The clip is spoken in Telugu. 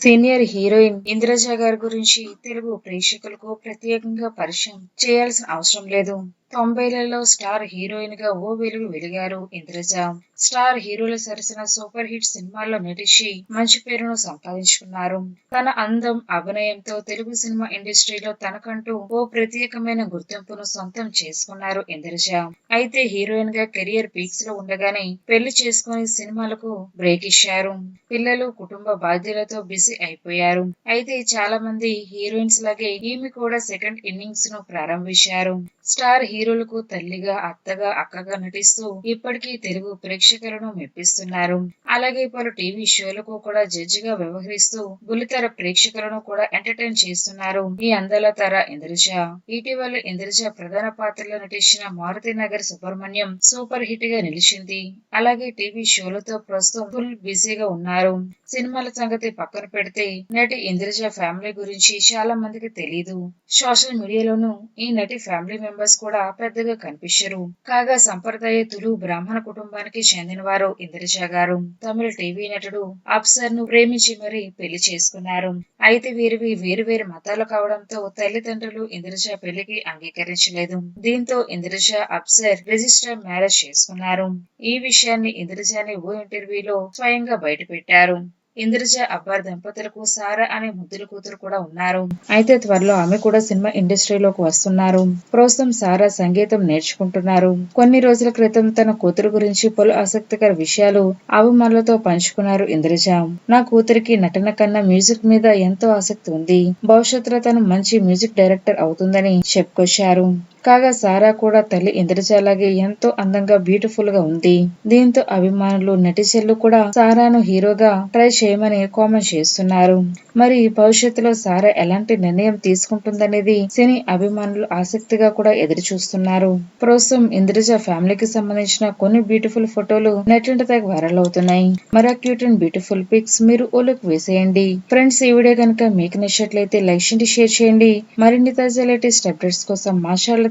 సీనియర్ హీరోయిన్ ఇంద్రజ గారి గురించి తెలుగు ప్రేక్షకులకు ప్రత్యేకంగా పరిచయం చేయాల్సిన అవసరం లేదు. తొంభైలలో స్టార్ హీరోయిన్గా ఓ వెలుగు వెలిగారు ఇంద్రజ. స్టార్ హీరోల సరసన సూపర్ హిట్ సినిమాల్లో నటించి మంచి పేరును సంపాదించుకున్నారు. తన అందం అభినయంతో తెలుగు సినిమా ఇండస్ట్రీలో తనకంటూ ఓ ప్రత్యేకమైన గుర్తింపును సొంతం చేసుకున్నారు ఇంద్రజ. అయితే హీరోయిన్గా కెరియర్ పీక్స్లో ఉండగానే పెళ్ళి చేసుకుని సినిమాలకు బ్రేక్ ఇచ్చారు. పిల్లలు కుటుంబ బాధ్యతలతో బిజీ అయిపోయారు. అయితే చాలా మంది హీరోయిన్స్ లాగే ఈమె కూడా సెకండ్ ఇన్నింగ్స్ను ప్రారంభించారు. స్టార్ హీరోలకు తల్లిగా అత్తగా అక్కగా నటిస్తూ ఇప్పటికీ తెలుగు ప్రేక్షకులను మెప్పిస్తున్నారు. అలాగే పలు టీవీ షోలకు కూడా జడ్జి గా వ్యవహరిస్తూ బుల్లితెర ప్రేక్షకులను కూడా ఎంటర్టైన్ చేస్తున్నారు. ఈ అందల తర ఇంద్రజ. ఇటీవల ఇంద్రజ ప్రధాన పాత్రలో నటించిన మారుతి నగర్ సుబ్రహ్మణ్యం సూపర్ హిట్గా నిలిచింది. అలాగే టీవీ షోలతో ప్రస్తుతం ఫుల్ బిజీగా ఉన్నారు. సినిమాల సంగతి పక్కన పెడితే నటి ఇంద్రజ ఫ్యామిలీ గురించి చాలా మందికి తెలియదు సోషల్ మీడియాలోనూ ఈ నటి ఫ్యామిలీ మెంబర్ మెంబర్స్ కూడా పెద్దగా కనిపించరు. కాగా సంప్రదాయ తులు బ్రాహ్మణ కుటుంబానికి చెందినవారు ఇంద్రజ గారు. తమిళ టీవీ నటుడు అప్సర్ను ప్రేమించి మరీ పెళ్ళి చేసుకున్నారు. అయితే వీరివి వేరు వేరు మతాలు కావడంతో తల్లిదండ్రులు ఇంద్రజ పెళ్ళికి అంగీకరించలేదు. దీంతో ఇంద్రజ అప్సర్ రిజిస్టర్ మ్యారేజ్ చేసుకున్నారు. ఈ విషయాన్ని ఇంద్రజాని ఓ ఇంటర్వ్యూలో స్వయంగా బయటపెట్టారు. ఇంద్రజ అబ్బార్ దంపతులకు సారా అనే ముద్దుల కూతురు కూడా ఉన్నారు. అయితే త్వరలో ఆమె కూడా సినిమా ఇండస్ట్రీలోకి వస్తున్నారు. ప్రస్తుతం సారా సంగీతం నేర్చుకుంటున్నారు. కొన్ని రోజుల క్రితం తన కూతురు గురించి పలు ఆసక్తికర విషయాలు అభిమానులతో పంచుకున్నారు ఇంద్రజ. నా కూతురికి నటన కన్నా మ్యూజిక్ మీద ఎంతో ఆసక్తి ఉంది. భవిష్యత్తులో తను మంచి మ్యూజిక్ డైరెక్టర్ అవుతుందని చెప్పుకొచ్చారు. కాగా సారా కూడా తల్లి ఇంద్రజాలాగే ఎంతో అందంగా బ్యూటిఫుల్గా ఉంది. దీంతో అభిమానులు నటిచెల్లు కూడా సారాను హీరోగా ట్రై చేయమని కామెంట్ చేస్తున్నారు. మరి భవిష్యత్తులో సారా ఎలాంటి నిర్ణయం తీసుకుంటుందనేది సినీ అభిమానులు ఆసక్తిగా కూడా ఎదురు చూస్తున్నారు ప్రస్తుతం ఇంద్రజ ఫ్యామిలీకి సంబంధించిన కొన్ని బ్యూటిఫుల్ ఫోటోలు నెట్టింట తెగ వైరల్ అవుతున్నాయి. మరో క్యూట్ అండ్ బ్యూటిఫుల్ పిక్స్ మీరు ఓలుకు వేసేయండి. ఫ్రెండ్స్ ఈ వీడియో కనుక మీకు నచ్చినట్లయితే లైక్ చేయండి షేర్ చేయండి. మరిన్ని తాజా లేటెస్ట్ అప్డేట్స్ కోసం మా ఛానల్